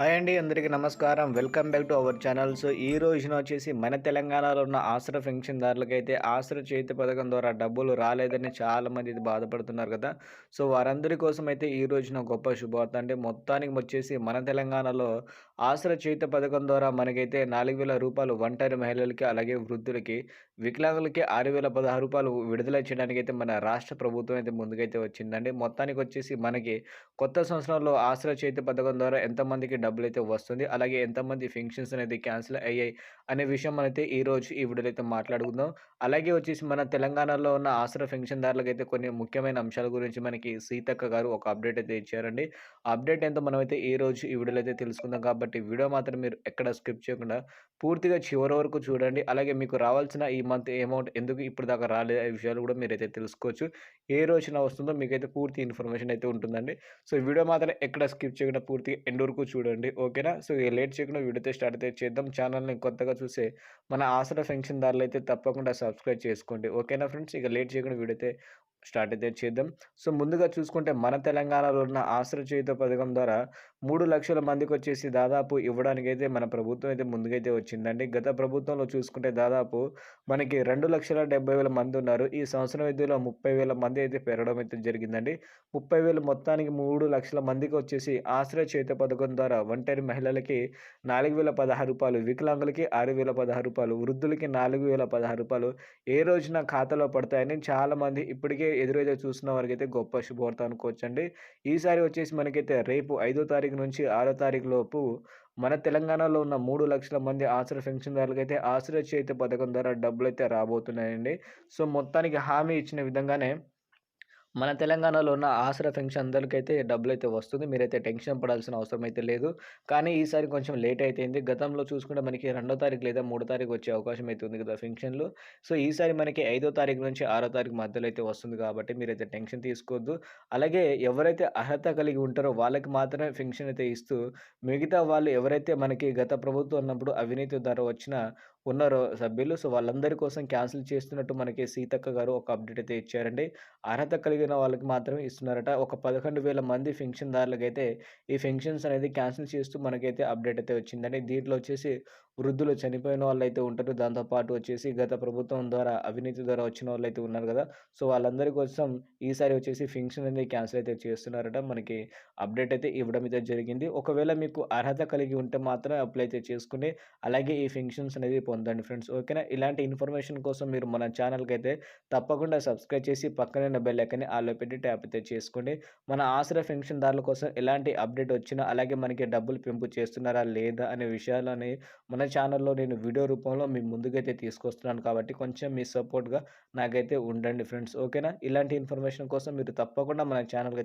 Hi అండి అందరికీ నమస్కారం. Welcome back to our channel. So ఈ రోజున వచ్చేసి మన తెలంగాణలో ఉన్న ఆసరా పెన్షన్దారులకైతే అయితే ఆసరా చేతి పథకం ద్వారా డబ్బులు రాలేదని చాలామంది ఇది బాధపడుతున్నారు కదా. సో వారందరి కోసం అయితే ఈ రోజున గొప్ప శుభవార్త. అంటే మొత్తానికి వచ్చేసి మన తెలంగాణలో ఆసరా చేతి పథకం ద్వారా మనకైతే నాలుగు వేల రూపాయలు ఒంటరి మహిళలకి అలాగే వృద్ధులకి వికలాంగులకి ఆరు వేల పదహారు రూపాయలు విడుదల చేయడానికి అయితే మన రాష్ట్ర ప్రభుత్వం అయితే ముందుకైతే వచ్చిందండి. మొత్తానికి వచ్చేసి మనకి కొత్త సంవత్సరంలో ఆసరా చేతి పథకం ద్వారా ఎంతమందికి డబ్బులు అయితే వస్తుంది. అలాగే ఎంతమంది ఫంక్షన్స్ అనేది క్యాన్సిల్ అయ్యాయి అనే విషయం మనైతే ఈ రోజు ఈ వీడియోలో అయితే మాట్లాడుకుందాం. అలాగే వచ్చేసి మన తెలంగాణలో ఉన్న ఆసరా పెన్షన్దారులకు అయితే కొన్ని ముఖ్యమైన అంశాల గురించి మనకి సీతక్క గారు ఒక అప్డేట్ అయితే ఇచ్చారండి. అప్డేట్ ఎంతో మనమైతే ఈ రోజు ఈ వీడియోలో అయితే తెలుసుకుందాం కాబట్టి వీడియో మాత్రం మీరు ఎక్కడ స్కిప్ చేయకుండా పూర్తిగా చివరి వరకు చూడండి. అలాగే మీకు రావాల్సిన ఈ మంత్ అమౌంట్ ఎందుకు ఇప్పుడు దాకా రాలేదు ఈ విషయాలు కూడా మీరైతే తెలుసుకోవచ్చు. ఏ రోజున వస్తుందో మీకైతే పూర్తి ఇన్ఫర్మేషన్ అయితే ఉంటుందండి. సో వీడియో మాత్రం ఎక్కడ స్కిప్ చేయకుండా పూర్తిగా ఎండ్ వరకు చూడండి. ఓకేనా? సో ఇక లేట్ చేయకుండా వీడియోతో స్టార్ట్ అయితే చేద్దాం. ఛానల్ని కొత్తగా చూసే మన ఆసరా ఫెన్షన్ దారులు అయితే తప్పకుండా సబ్స్క్రైబ్ చేసుకోండి. ఓకేనా ఫ్రెండ్స్? ఇక లేట్ చేయకుండా వీడియో స్టార్ట్ అయితే చేద్దాం. సో ముందుగా చూసుకుంటే మన తెలంగాణలో ఉన్న ఆశ్ర చేయుత పథకం ద్వారా మూడు లక్షల మందికి వచ్చేసి దాదాపు ఇవ్వడానికి అయితే మన ప్రభుత్వం అయితే ముందుకైతే వచ్చిందండి. గత ప్రభుత్వంలో చూసుకుంటే దాదాపు మనకి రెండు లక్షల డెబ్బై వేల మంది ఉన్నారు. ఈ సంవత్సరం విద్యలో ముప్పై వేల మంది అయితే పెరగడం అయితే జరిగిందండి. ముప్పై వేల మొత్తానికి మూడు లక్షల మందికి వచ్చేసి ఆశ్రయ చేత పథకం ద్వారా ఒంటరి మహిళలకి నాలుగు వేల పదహారు రూపాయలు వికలాంగులకి ఆరు వేల పదహారు రూపాయలు వృద్ధులకి నాలుగు వేల పదహారు రూపాయలు ఏ రోజున ఖాతాలో పడతాయని చాలామంది ఇప్పటికే ఎదురైతే చూస్తున్న వారికైతే గొప్ప శుభవార్త అనుకోవచ్చండి. ఈసారి వచ్చేసి మనకైతే రేపు ఐదో తారీఖు నుంచి ఆరో తారీఖు లోపు మన తెలంగాణలో ఉన్న మూడు లక్షల మంది ఆశ్రయ పెన్షన్దారులకు అయితే ఆశ్రయ చేతి పథకం ద్వారా డబ్బులు అయితే రాబోతున్నాయండి. సో మొత్తానికి హామీ ఇచ్చిన విధంగానే మన తెలంగాణలో ఉన్న ఆసరా పెన్షన్ అందరికైతే డబ్బులు అయితే వస్తుంది. మీరైతే టెన్షన్ పడాల్సిన అవసరం అయితే లేదు. కానీ ఈసారి కొంచెం లేట్ అయిపోయింది గతంలో చూసుకుంటే మనకి రెండో తారీఖు లేదా మూడో తారీఖు వచ్చే అవకాశం అయితే ఉంది కదా పెన్షన్లు. సో ఈసారి మనకి ఐదో తారీఖు నుంచి ఆరో తారీఖు మధ్యలో అయితే వస్తుంది కాబట్టి మీరైతే టెన్షన్ తీసుకోవద్దు అలాగే ఎవరైతే అర్హత కలిగి ఉంటారో వాళ్ళకి మాత్రమే పెన్షన్ అయితే ఇస్తూ మిగతా వాళ్ళు ఎవరైతే మనకి గత ప్రభుత్వం ఉన్నప్పుడు అవినీతి ధర వచ్చిన ఉన్నారో సభ్యులు సో వాళ్ళందరి కోసం క్యాన్సిల్ చేస్తున్నట్టు మనకి సీతక్క గారు ఒక అప్డేట్ అయితే ఇచ్చారండి. అర్హత కలిగి కలిగిన వాళ్ళకి మాత్రమే ఇస్తున్నారట. ఒక పదకొండు వేల మంది పెన్షన్దారులకు అయితే ఈ పెన్షన్స్ అనేది క్యాన్సిల్ చేస్తూ మనకైతే అప్డేట్ అయితే వచ్చిందని దీంట్లో వచ్చేసి వృద్ధులు చనిపోయిన వాళ్ళు అయితే ఉంటారు దాంతోపాటు వచ్చేసి గత ప్రభుత్వం ద్వారా అవినీతి ద్వారా వచ్చిన వాళ్ళు అయితే ఉన్నారు కదా. సో వాళ్ళందరి కోసం ఈసారి వచ్చేసి పెన్షన్ అనేది క్యాన్సిల్ అయితే చేస్తున్నారట. మనకి అప్డేట్ అయితే ఇవ్వడం అయితే జరిగింది. ఒకవేళ మీకు అర్హత కలిగి ఉంటే మాత్రమే అప్లై అయితే చేసుకుని అలాగే ఈ పెన్షన్స్ అనేది పొందండి ఫ్రెండ్స్. ఓకేనా? ఇలాంటి ఇన్ఫర్మేషన్ కోసం మీరు మన ఛానల్కి అయితే తప్పకుండా సబ్స్క్రైబ్ చేసి పక్కన బెల్ ఐకన్ని ఆలో పెట్టి ట్యాప్ అయితే చేసుకోండి మన ఆశ్రయ పెన్షన్దారుల కోసం ఎలాంటి అప్డేట్ వచ్చినా అలాగే మనకి డబ్బులు పెంపు చేస్తున్నారా లేదా అనే విషయాలని మన ఛానల్లో నేను వీడియో రూపంలో మీ ముందుకైతే తీసుకొస్తున్నాను కాబట్టి కొంచెం మీ సపోర్ట్గా నాకైతే ఉండండి ఫ్రెండ్స్. ఓకేనా? ఇలాంటి ఇన్ఫర్మేషన్ కోసం మీరు తప్పకుండా మన ఛానల్